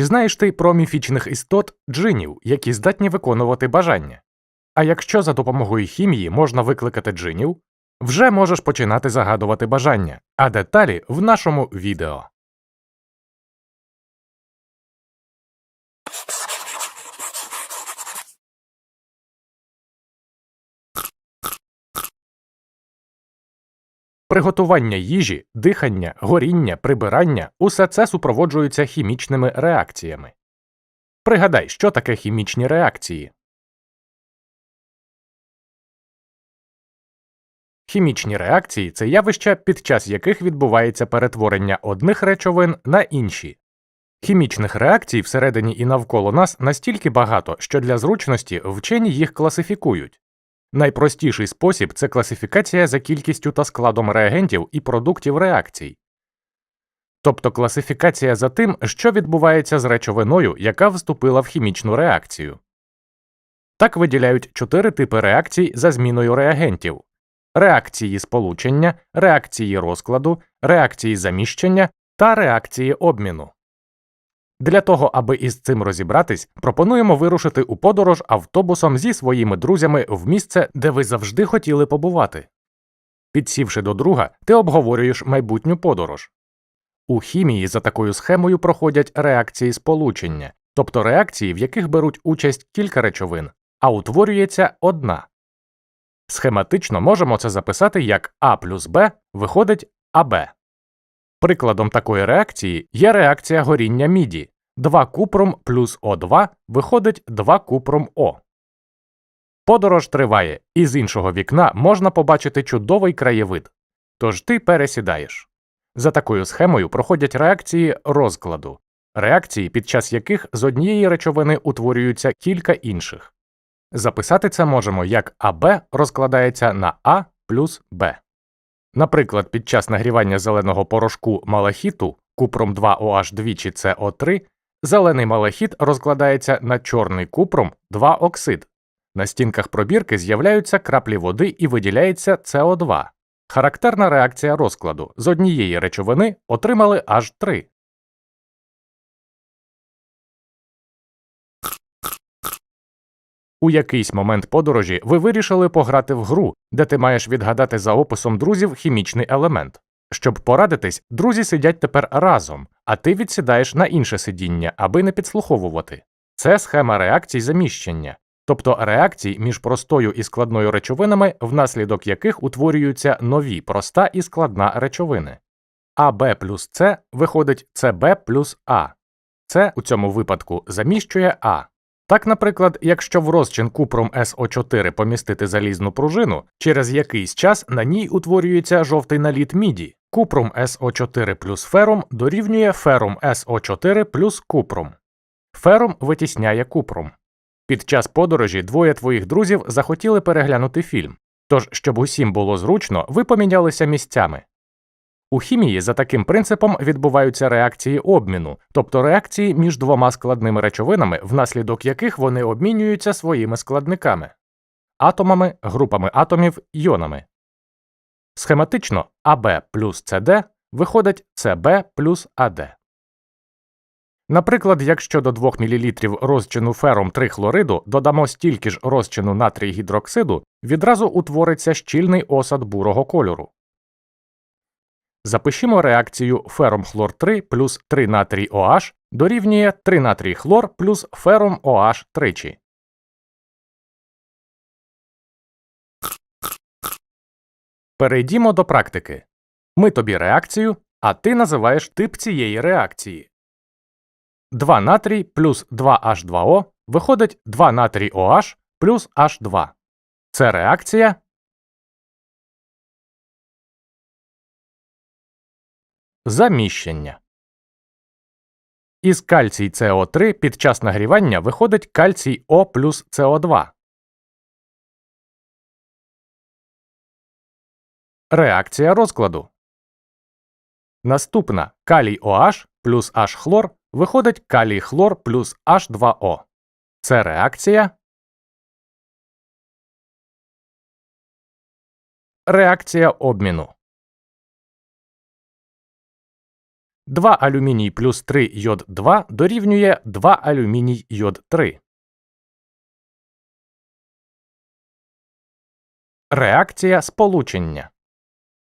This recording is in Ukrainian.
Чи знаєш ти про міфічних істот джинів, які здатні виконувати бажання? А якщо за допомогою хімії можна викликати джинів, вже можеш починати загадувати бажання, а деталі в нашому відео. Приготування їжі, дихання, горіння, прибирання усе це супроводжується хімічними реакціями. Пригадай, що таке хімічні реакції. Хімічні реакції це явища, під час яких відбувається перетворення одних речовин на інші. Хімічних реакцій всередині і навколо нас настільки багато, що для зручності вчені їх класифікують. Найпростіший спосіб це класифікація за кількістю та складом реагентів і продуктів реакцій. Тобто класифікація за тим, що відбувається з речовиною, яка вступила в хімічну реакцію. Так виділяють чотири типи реакцій за зміною реагентів реакції сполучення, реакції розкладу, реакції заміщення та реакції обміну. Для того, аби із цим розібратись, пропонуємо вирушити у подорож автобусом зі своїми друзями в місце, де ви завжди хотіли побувати. Підсівши до друга, ти обговорюєш майбутню подорож. У хімії за такою схемою проходять реакції сполучення, тобто реакції, в яких беруть участь кілька речовин, а утворюється одна. Схематично можемо це записати як А плюс Б виходить АБ. Прикладом такої реакції є реакція горіння міді 2 купром плюс О2 виходить 2 купром О. Подорож триває, і з іншого вікна можна побачити чудовий краєвид. Тож ти пересідаєш. За такою схемою проходять реакції розкладу, реакції, під час яких з однієї речовини утворюються кілька інших. Записати це можемо як АБ розкладається на А плюс Б. Наприклад, під час нагрівання зеленого порошку малахіту купром 2 oh 2 чи СО3 зелений малахіт розкладається на чорний купром 2 оксид. На стінках пробірки з'являються краплі води і виділяється СО2. Характерна реакція розкладу з однієї речовини отримали аж 3. У якийсь момент подорожі ви вирішили пограти в гру, де ти маєш відгадати за описом друзів хімічний елемент. Щоб порадитись, друзі сидять тепер разом, а ти відсідаєш на інше сидіння, аби не підслуховувати. Це схема реакцій заміщення, тобто реакцій між простою і складною речовинами, внаслідок яких утворюються нові проста і складна речовини. АБ плюс С виходить СБ плюс А. Це у цьому випадку заміщує А. Так, наприклад, якщо в розчин купром СО4 помістити залізну пружину, через якийсь час на ній утворюється жовтий наліт міді, купром СО4 плюс ферум дорівнює ферум СО4 плюс купром. Ферум витісняє купром. Під час подорожі двоє твоїх друзів захотіли переглянути фільм. Тож, щоб усім було зручно, ви помінялися місцями. У хімії за таким принципом відбуваються реакції обміну, тобто реакції між двома складними речовинами, внаслідок яких вони обмінюються своїми складниками атомами, групами атомів, йонами. Схематично АБ плюс СД виходить СБ плюс АД. Наприклад, якщо до 2 мл розчину фером 3 хлориду додамо стільки ж розчину натрій гідроксиду, відразу утвориться щільний осад бурого кольору. Запишімо реакцію фером хлор 3 плюс 3 натрій OH дорівнює 3 натрій хлор плюс фером OH тричі. Перейдімо до практики. Ми тобі реакцію, а ти називаєш тип цієї реакції. 2 натрій плюс 2H2O виходить 2 натрій OH плюс H2. Це реакція Заміщення. Із кальцій СО3 під час нагрівання виходить кальцій О плюс СО2. Реакція розкладу. Наступна калій OH плюс H хлор виходить калій хлор плюс H2O. Це реакція. Реакція обміну. 2 алюміній плюс 3 йод 2 дорівнює 2 алюміній йод 3. Реакція сполучення.